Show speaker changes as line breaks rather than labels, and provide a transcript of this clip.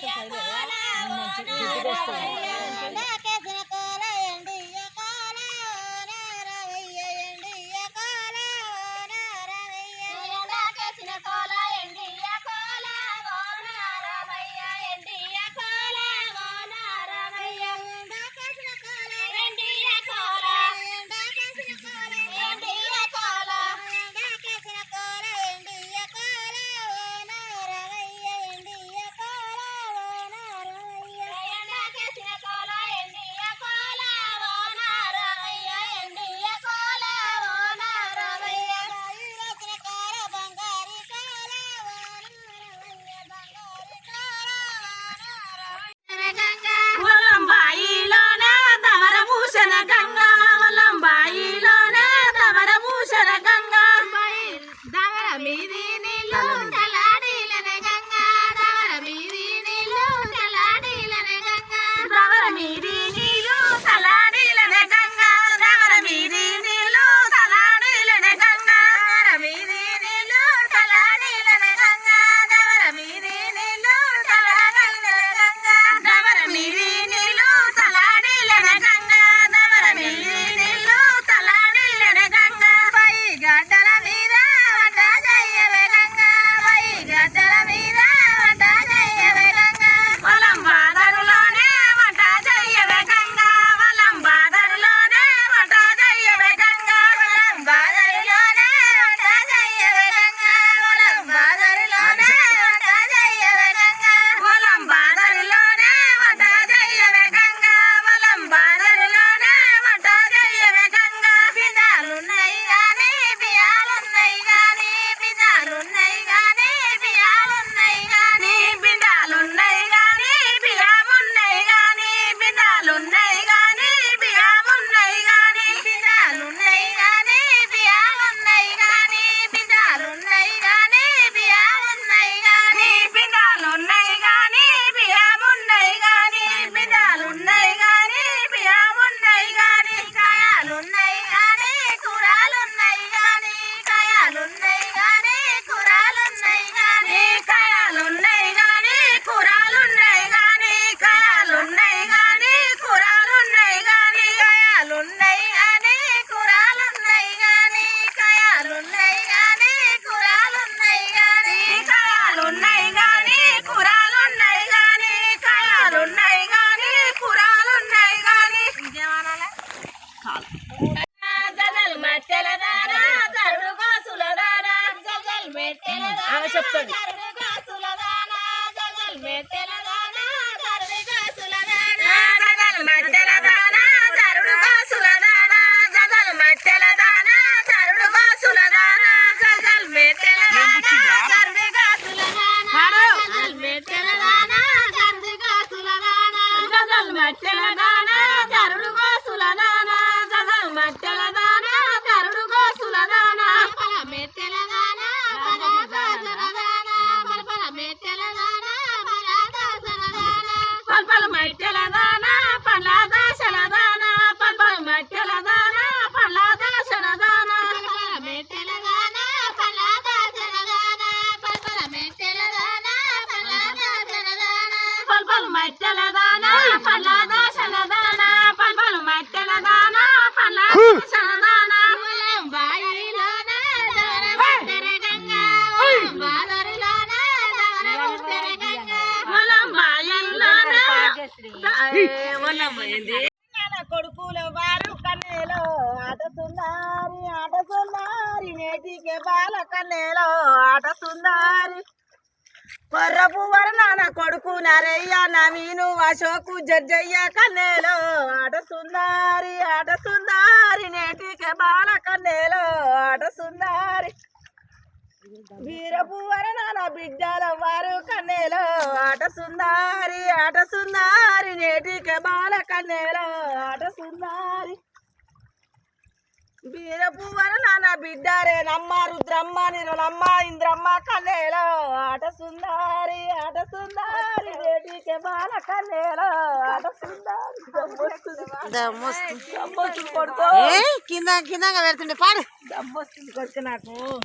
ಅಂತ ಹೇಳಿದ್ರು ఆమె
చెప్తుంది. మట్టెలదా కొడుకుల వారు కన్నేలో బాల కన్నేలో కొర్రపు వరణ కొడుకు నరయ్య నవీను అశోకు జడ్జయ్య కన్నేలో. వీరపువర నాన్న బిడ్డల వారు కన్నేలో. ఆట సుందారి ఆట సుందారి నేటి కబాల కన్నేలో. ఆట సుందారి. వీరపువర నాన్న బిడ్డారే నమ్మ రుద్రమ్మ నిరులమ్మ ఇంద్రమ్మ కన్నేలో. ఆట సుందారి ఆట సుందారి నేటి కబాల కన్నేలో. ఆట సుందారి. దమ్మొస్తుంది.
కింద కింద పెడుతుండే పాడు.
దమ్మొస్తుంది కొడుకు నాకు.